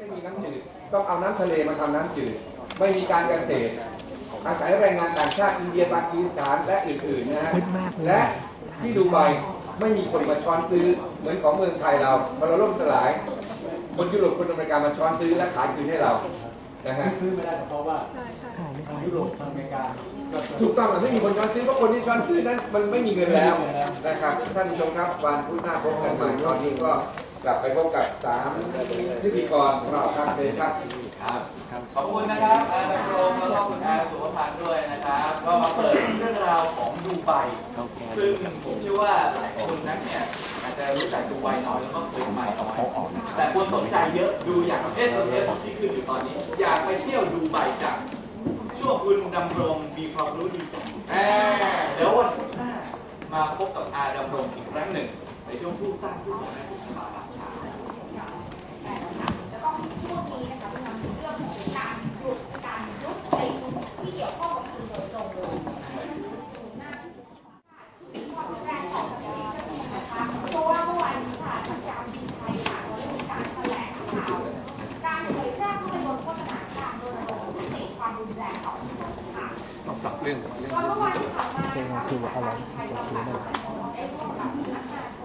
ไม่มีน้ำจืดต้องเอาน้ำทะเลมาทำน้ำจืด ไม่มีการเกษตร อาศัยแรงงานต่างชาติอินเดียปากีสถานและอื่นๆนะฮะมืดมากเลยและที่ดูไบไม่มีคนมาช้อนซื้อเหมือนของเมืองไทยเราพอเราล่มสลายคนยุโรปคนอเมริกามาช้อนซื้อและขายคืนให้เรานะฮะซื้อไม่ได้เพราะว่ายุโรปทางอเมริกาก็ถูกต้องอะไม่มีคนช้อนซื้อเพราะคนที่ช้อนซื้อนั้นมันไม่มีเงินแล้วนะครับท่านผู้ชมครับวันพุธหน้าพบกันใหม่ตอนนี้ก็ กลับไปพบกับสามพิธีกรของเราครับเชิญครับครับขอบคุณนะครับอาดำรงแล้วก็คุณอาสุวพันธ์ด้วยนะครับ ก็มาเปิดเรื่องราวของดูไบซึ่งผมเชื่อว่าหลายคนนั้นเนี่ยอาจจะรู้จักดูไบน้อยแล้วก็เคยมาน้อยแต่คนสนใจเยอะดูอย่างเอสเอสที่ขึ้นอยู่ตอนนี้ อยากไปเที่ยวดูไบจังช่วงคุณดำรงมีความรู้ดีจังแหมเดี๋ยววันพุธหน้ามาพบกับอาดำรงอีกครั้งหนึ่ง ในช่วงผู้สร้างผู้สอนและผู้สบายรับชาแล้วก็ช่วงนี้นะคะเป็นเรื่องของการหยุดการยุติที่เกี่ยวข้องกับคุณโดยตรงเลยมีความแรงของประเทศสักทีนะคะเพราะว่าเมื่อวานนี้ค่ะทางการบินไทยค่ะเขาได้มีการแถลงข่าวการเผยแพร่ข้อมูลโฆษณาการโดยระบบยุติความรุนแรงของมนุษย์ค่ะปรับเรื่องกับเรื่องเมื่อวานที่ผ่านมานะคะทางการบินไทยกำลังได้ร่วมกับสำนักงาน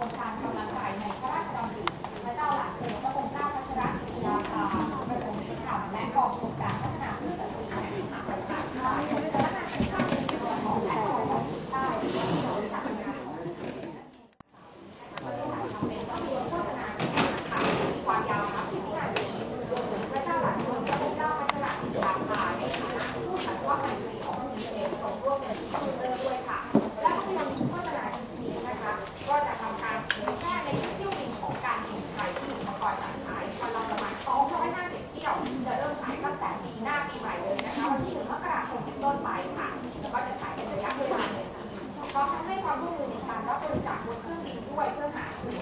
ร่วมเป็นพรีเซนเตอร์ด้วยค่ะ และภาพยนตร์โฆษณานี้นะคะ ก็จะทำการเผยแพร่ในเที่ยวบินของการบินไทยที่มีอุปกรณ์จัดฉายวันละประมาณ250เที่ยวจะเริ่มฉายตั้งแต่ปีหน้าปีใหม่เลยนะคะวันที่1มกราคมเป็นต้นไปค่ะแล้วก็จะฉายเป็นระยะเวลาหนึ่งปีพร้อมทั้งให้ความร่วมมือในการรับบริจาคบนเครื่องบินด้วยเพื่อหาทุน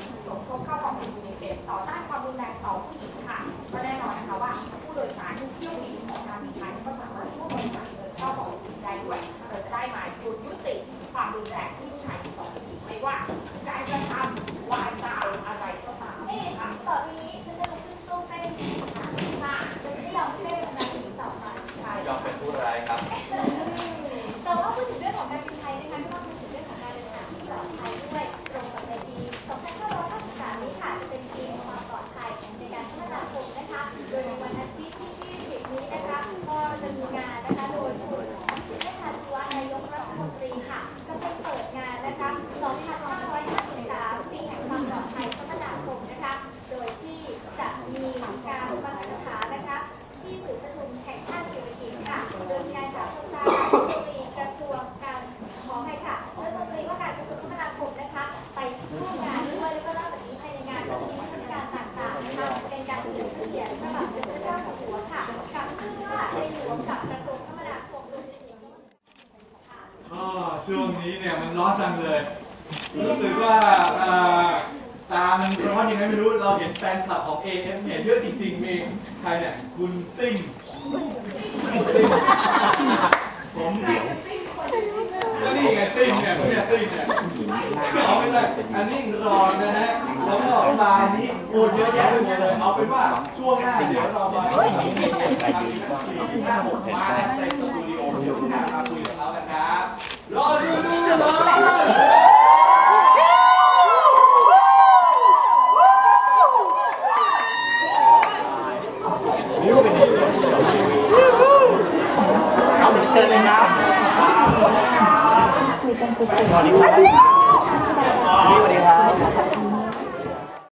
ความรุนแรงที่ผู้ชายมีต่อผู้หญิงไม่ว่า 2553 ปีแห่งความปลอดภัยคมนาคมนะคะ โดยที่จะมีการบรรณาฐานนะคะที่ศูนย์ประชุมแห่งชาติศิริกิติ์ค่ะ โดยมีนายสาวชาติรัฐมนตรีกระทรวงการขอให้ค่ะรัฐมนตรีว่าการกระทรวงคมนาคมนะคะ ไปร่วมงานด้วยแล้วก็นอกจากนี้ภายในงานก็จะมีเทศกาลต่างๆนะคะเป็นการเฉลิมพระเกียรติฉบับสมเด็จพระเจ้าอยู่หัวค่ะกับชื่อว่าในหลวงกับกระทรวงคมนาคมรวมถึงค่ะก็ช่วงนี้เนี่ยมันร้อนจังเลย รู้สึกว่าตามันร้อนยังไงไม่รู้ เราเห็นแฟนคลับของ AF เนี่ยเยอะจริงๆมีใครเนี่ยคุณซิ่งผมก็นี่ไงซิ่งเนี่ยผมเนี่ยซิ่งเนี่ยเอาไม่ได้อันนี้รอนนะฮะ แล้วก็ตานี้โอนเยอะแยะไปหมดเลย เอาเป็นว่าช่วงหน้าเดี๋ยวเรามาทำหน้าผมมาเซ็ตสตูดิโอเดี๋ยว สวัสดีสุดๆสวัสดีครับ